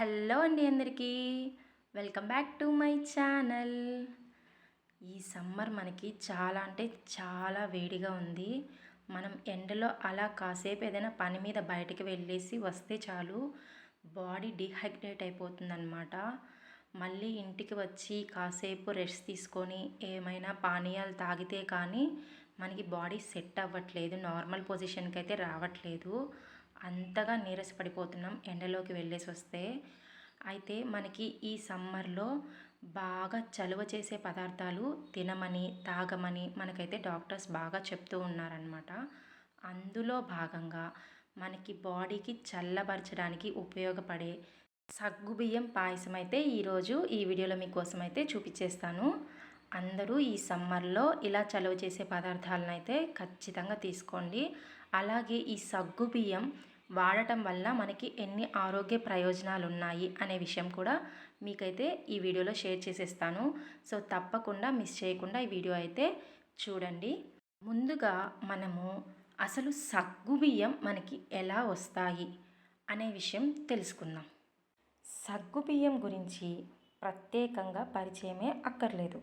Hello అండి అందరికీ. Welcome back to my channel. ఈ సమ్మర్ మనకి చాలా అంటే చాలా వేడిగా ఉంది. మనం ఎండలో అలా కాసేపు ఏదైనా పని మీద బయటకు వెళ్ళేసి వస్తే చాలు బాడీ డిహైడ్రేట్ అయిపోతుందన్నమాట. మళ్ళీ ఇంటికి వచ్చి కాసేపు రెస్ట్ తీసుకొని ఏమైనా పానీయాలు తాగితే కానీ మనకి బాడీ సెట్ అవ్వట్లేదు నార్మల్ పొజిషన్కి అయితే రావట్లేదు. అంతగా నీరసపడిపోతున్నాం ఎండలోకి వెళ్ళేసి వస్తే. అయితే మనకి ఈ సమ్మర్లో బాగా చలువ చేసే పదార్థాలు తినమని తాగమని మనకైతే డాక్టర్స్ బాగా చెప్తూ ఉన్నారనమాట అందులో భాగంగా మనకి బాడీకి చల్లబరచడానికి ఉపయోగపడే సగ్గుబియ్యం పాయసం అయితే ఈరోజు ఈ వీడియోలో మీకోసం అయితే చూపించేస్తాను అందరూ ఈ సమ్మర్లో ఇలా చలువ చేసే పదార్థాలను అయితే ఖచ్చితంగా తీసుకోండి. అలాగే ఈ సగ్గుబియ్యం వాడటం వల్ల మనకి ఎన్ని ఆరోగ్య ప్రయోజనాలు ఉన్నాయి అనే విషయం కూడా మీకైతే ఈ వీడియోలో షేర్ చేసేస్తాను. సో తప్పకుండా మిస్ చేయకుండా ఈ వీడియో అయితే చూడండి. ముందుగా మనము అసలు సగ్గుబియ్యం మనకి ఎలా వస్తాయి అనే విషయం తెలుసుకుందాం. సగ్గుబియ్యం గురించి ప్రత్యేకంగా పరిచయమే అక్కర్లేదు.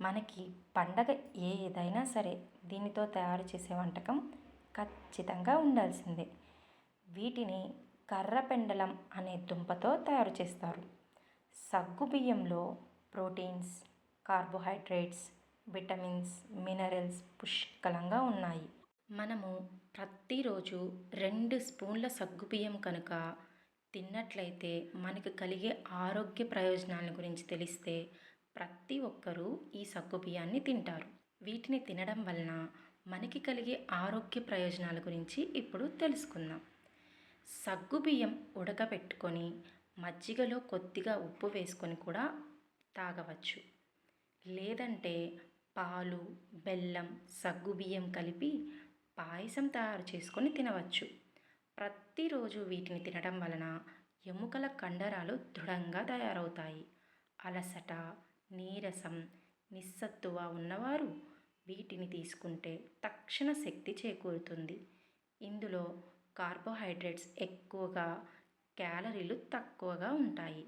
మనకి పండగ ఏదైనా సరే దీనితో తయారు చేసే వంటకం ఖచ్చితంగా ఉండాల్సిందే. వీటిని కర్రపెండలం అనే దుంపతో తయారు చేస్తారు. సగ్గుబియ్యంలో ప్రోటీన్స్ కార్బోహైడ్రేట్స్ విటమిన్స్ మినరల్స్ పుష్కలంగా ఉన్నాయి. మనము ప్రతిరోజు రెండు స్పూన్ల సగ్గుబియ్యం కనుక తిన్నట్లయితే మనకు కలిగే ఆరోగ్య ప్రయోజనాల గురించి తెలిస్తే ప్రతి ఒక్కరూ ఈ సగ్గుబియ్యాన్ని తింటారు. వీటిని తినడం వలన మనకి కలిగే ఆరోగ్య ప్రయోజనాల గురించి ఇప్పుడు తెలుసుకుందాం. సగ్గుబియ్యం ఉడకబెట్టుకొని మజ్జిగలో కొద్దిగా ఉప్పు వేసుకొని కూడా తాగవచ్చు. లేదంటే పాలు బెల్లం సగ్గుబియ్యం కలిపి పాయసం తయారు చేసుకొని తినవచ్చు. ప్రతిరోజు వీటిని తినడం వలన ఎముకల కండరాలు దృఢంగా తయారవుతాయి. అలసట నీరసం నిస్సత్తువ ఉన్నవారు వీటిని తీసుకుంటే తక్షణ శక్తి చేకూరుతుంది. ఇందులో కార్బోహైడ్రేట్స్ ఎక్కువగా క్యాలరీలు తక్కువగా ఉంటాయి.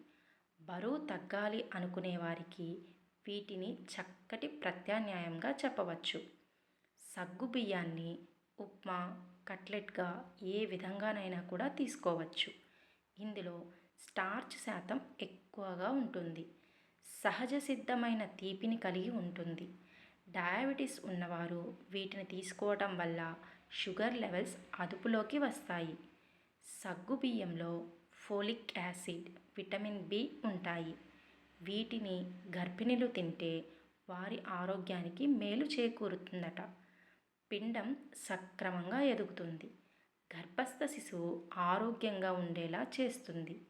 బరువు తగ్గాలి అనుకునే వారికి వీటిని చక్కటి ప్రత్యామ్నాయంగా చెప్పవచ్చు. సగ్గు బియ్యాన్ని ఉప్మా కట్లెట్గా ఏ విధంగానైనా కూడా తీసుకోవచ్చు. ఇందులో స్టార్చ్ శాతం ఎక్కువగా ఉంటుంది. సహజ సిద్ధమైన తీపిని కలిగి ఉంటుంది. డయాబెటీస్ ఉన్నవారు వీటిని తీసుకోవటం వల్ల షుగర్ లెవెల్స్ అదుపులోకి వస్తాయి. సగ్గు బియ్యంలో ఫోలిక్ యాసిడ్ విటమిన్ బి ఉంటాయి. వీటిని గర్భిణీలు తింటే వారి ఆరోగ్యానికి మేలు చేకూరుతుందట. పిండం సక్రమంగా ఎదుగుతుంది. గర్భస్థ శిశువు ఆరోగ్యంగా ఉండేలా చేస్తుంది.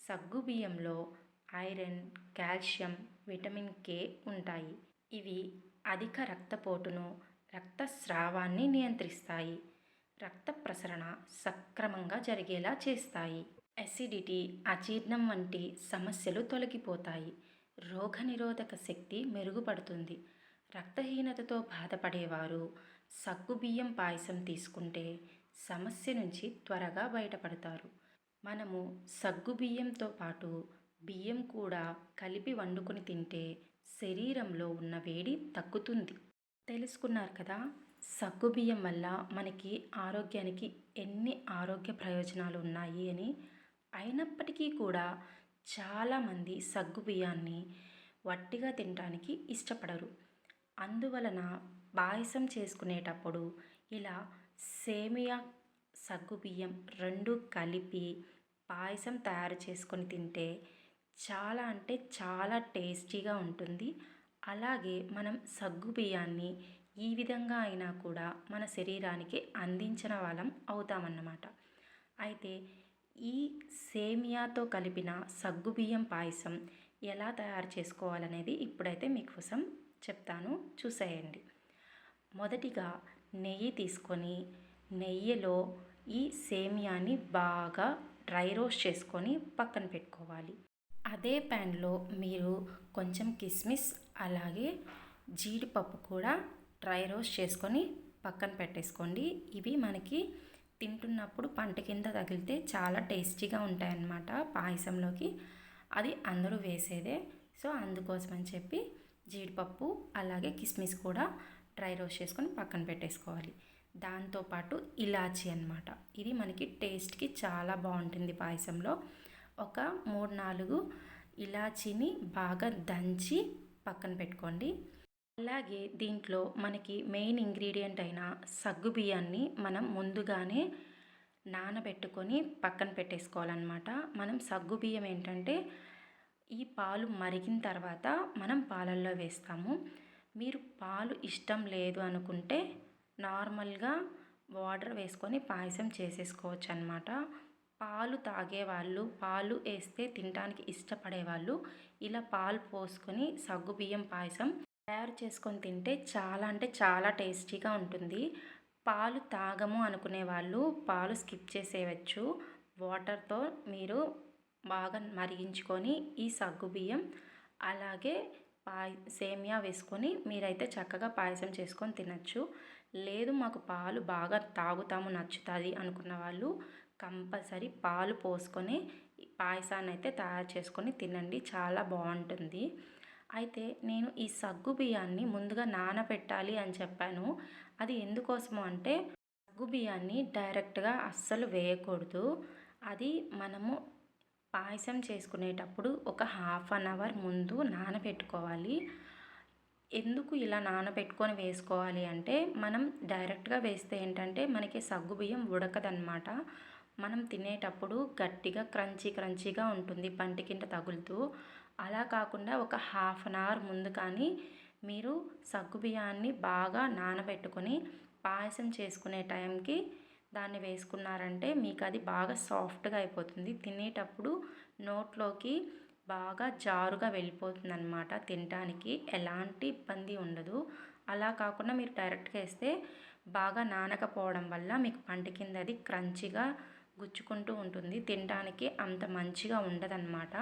సగ్గుబియ్యంలో ఐరన్ కాల్షియం విటమిన్ కే ఉంటాయి. ఇవి అధిక రక్తపోటును రక్తస్రావాన్ని నియంత్రిస్తాయి. రక్త ప్రసరణ సక్రమంగా జరిగేలా చేస్తాయి. అసిడిటీ అజీర్ణం వంటి సమస్యలు తొలగిపోతాయి. రోగనిరోధక శక్తి మెరుగుపడుతుంది. రక్తహీనతతో బాధపడేవారు సగ్గుబియ్యం పాయసం తీసుకుంటే సమస్య నుంచి త్వరగా బయటపడతారు. మనము సగ్గుబియ్యంతో పాటు బియ్యం కూడా కలిపి వండుకొని తింటే శరీరంలో ఉన్న వేడి తగ్గుతుంది. తెలుసుకున్నారు కదా సగ్గుబియ్యం వల్ల మనకి ఆరోగ్యానికి ఎన్ని ఆరోగ్య ప్రయోజనాలు ఉన్నాయి అని. అయినప్పటికీ కూడా చాలామంది సగ్గుబియ్యాన్ని వట్టిగా తినడానికి ఇష్టపడరు. అందువలన పాయసం చేసుకునేటప్పుడు ఇలా సేమియా సగ్గుబియ్యం రెండు కలిపి పాయసం తయారు చేసుకొని తింటే చాలా అంటే చాలా టేస్టీగా ఉంటుంది. అలాగే మనం సగ్గు బియ్యాన్ని ఈ విధంగా అయినా కూడా మన శరీరానికి అందించిన వాళ్ళం అవుతామన్నమాట. అయితే ఈ సేమియాతో కలిపిన సగ్గుబియ్యం పాయసం ఎలా తయారు చేసుకోవాలనేది ఇప్పుడైతే మీకోసం చెప్తాను. చూసేయండి. మొదటిగా నెయ్యి తీసుకొని నెయ్యిలో ఈ సేమియాని బాగా డ్రై రోస్ట్ చేసుకొని పక్కన పెట్టుకోవాలి. అదే ప్యాన్లో మీరు కొంచెం కిస్మిస్ అలాగే జీడిపప్పు కూడా డ్రై రోస్ట్ చేసుకొని పక్కన పెట్టేసుకోండి. ఇవి మనకి తింటున్నప్పుడు పంట కింద తగిలితే చాలా టేస్టీగా ఉంటాయన్నమాట పాయసంలోకి. అది అందరూ వేసేదే. సో అందుకోసం అని చెప్పి జీడిపప్పు అలాగే కిస్మిస్ కూడా డ్రై రోస్ట్ చేసుకొని పక్కన పెట్టేసుకోవాలి. దాంతోపాటు ఇలాచి అనమాట ఇది మనకి టేస్ట్కి చాలా బాగుంటుంది పాయసంలో. ఒక మూడు నాలుగు ఇలాచీని బాగా దంచి పక్కన పెట్టుకోండి. అలాగే దీంట్లో మనకి మెయిన్ ఇంగ్రీడియంట్ అయిన సగ్గు బియ్యాన్ని మనం ముందుగానే నానబెట్టుకొని పక్కన పెట్టేసుకోవాలన్నమాట. మనం సగ్గు బియ్యం ఏంటంటే ఈ పాలు మరిగిన తర్వాత మనం పాలల్లో వేస్తాము. మీరు పాలు ఇష్టం లేదు అనుకుంటే నార్మల్గా వాటర్ వేసుకొని పాయసం చేసేసుకోవచ్చు అనమాట పాలు తాగేవాళ్ళు పాలు వేస్తే తినడానికి ఇష్టపడేవాళ్ళు. ఇలా పాలు పోసుకొని సగ్గుబియ్యం పాయసం తయారు చేసుకొని తింటే చాలా అంటే చాలా టేస్టీగా ఉంటుంది. పాలు తాగము అనుకునే వాళ్ళు పాలు స్కిప్ చేసేయచ్చు వాటర్తో మీరు బాగా మరిగించుకొని ఈ సగ్గుబియ్యం అలాగే పాయ సేమియా వేసుకొని మీరైతే చక్కగా పాయసం చేసుకొని తినచ్చు. లేదు మాకు పాలు బాగా తాగుతాము నచ్చుతుంది అనుకున్న వాళ్ళు కంపల్సరీ పాలు పోసుకొని పాయసాన్ని అయితే తయారు చేసుకొని తినండి. చాలా బాగుంటుంది. అయితే నేను ఈ సగ్గు బియ్యాన్ని ముందుగా నానబెట్టాలి అని చెప్పాను. అది ఎందుకోసము అంటే సగ్గు బియ్యాన్ని డైరెక్ట్గా అస్సలు వేయకూడదు. అది మనము పాయసం చేసుకునేటప్పుడు ఒక హాఫ్ అన్ అవర్ ముందు నానబెట్టుకోవాలి. ఎందుకు ఇలా నానబెట్టుకొని వేసుకోవాలి అంటే మనం డైరెక్ట్గా వేస్తే ఏంటంటే మనకి సగ్గు బియ్యం ఉడకదనమాట మనం తినేటప్పుడు గట్టిగా క్రంచీ క్రంచీగా ఉంటుంది పంటి కింద తగులుతూ. అలా కాకుండా ఒక హాఫ్ అన్ అవర్ ముందు కానీ మీరు సగ్గు బియ్యాన్ని బాగా నానబెట్టుకొని పాయసం చేసుకునే టైంకి దాన్ని వేసుకున్నారంటే మీకు అది బాగా సాఫ్ట్గా అయిపోతుంది. తినేటప్పుడు నోట్లోకి బాగా జారుగా వెళ్ళిపోతుంది అనమాట తినడానికి ఎలాంటి ఇబ్బంది ఉండదు. అలా కాకుండా మీరు డైరెక్ట్గా వేస్తే బాగా నానకపోవడం వల్ల మీకు పంట కింద అది క్రంచిగా గుచ్చుకుంటూ ఉంటుంది. తినడానికి అంత మంచిగా ఉండదన్నమాట.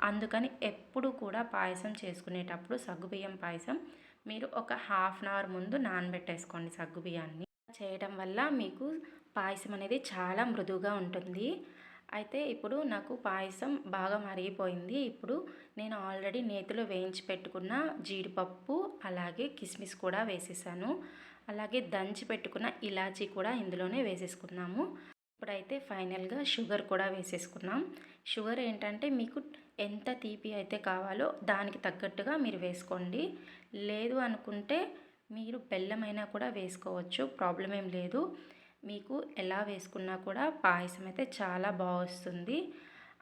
అందుకని ఎప్పుడు కూడా పాయసం చేసుకునేటప్పుడు సగ్గుబియ్యం పాయసం మీరు ఒక హాఫ్ అన్ అవర్ ముందు నానబెట్టేసుకోండి సగ్గుబియ్యాన్ని చేయడం వల్ల మీకు పాయసం అనేది చాలా మృదువుగా ఉంటుంది. అయితే ఇప్పుడు నాకు పాయసం బాగా మరిగిపోయింది. ఇప్పుడు నేను ఆల్రెడీ నేతిలో వేయించి పెట్టుకున్న జీడిపప్పు అలాగే కిస్మిస్ కూడా వేసేసాను. అలాగే దంచి పెట్టుకున్న ఇలాచీ కూడా ఇందులోనే వేసేసుకున్నాము ఇప్పుడైతే ఫైనల్గా షుగర్ కూడా వేసేసుకున్నాం. షుగర్ ఏంటంటే మీకు ఎంత తీపి అయితే కావాలో దానికి తగ్గట్టుగా మీరు వేసుకోండి. లేదు అనుకుంటే మీరు బెల్లమైనా కూడా వేసుకోవచ్చు ప్రాబ్లం ఏం లేదు. మీకు ఎలా వేసుకున్నా కూడా పాయసం అయితే చాలా బాగా వస్తుంది.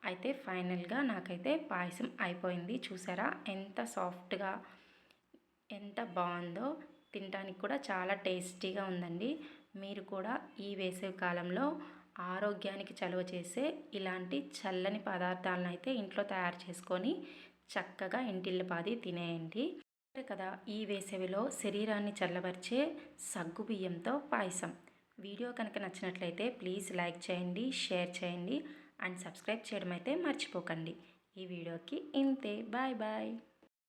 అయితే ఫైనల్గా నాకైతే పాయసం అయిపోయింది. చూసారా? ఎంత సాఫ్ట్గా ఎంత బాగుందో. తినడానికి కూడా చాలా టేస్టీగా ఉందండి. మీరు కూడా ఈ వేసవి కాలంలో ఆరోగ్యానికి చలువ చేసే ఇలాంటి చల్లని పదార్థాలను అయితే ఇంట్లో తయారు చేసుకొని చక్కగా ఇంటిల్లిపాది తినేయండి. కదా ఈ వేసవిలో శరీరాన్ని చల్లబరిచే సగ్గు బియ్యంతో పాయసం. వీడియో కనుక నచ్చినట్లయితే ప్లీజ్ లైక్ చేయండి షేర్ చేయండి అండ్ సబ్స్క్రైబ్ చేయడం అయితే మర్చిపోకండి. ఈ వీడియోకి ఇంతే. Bye bye.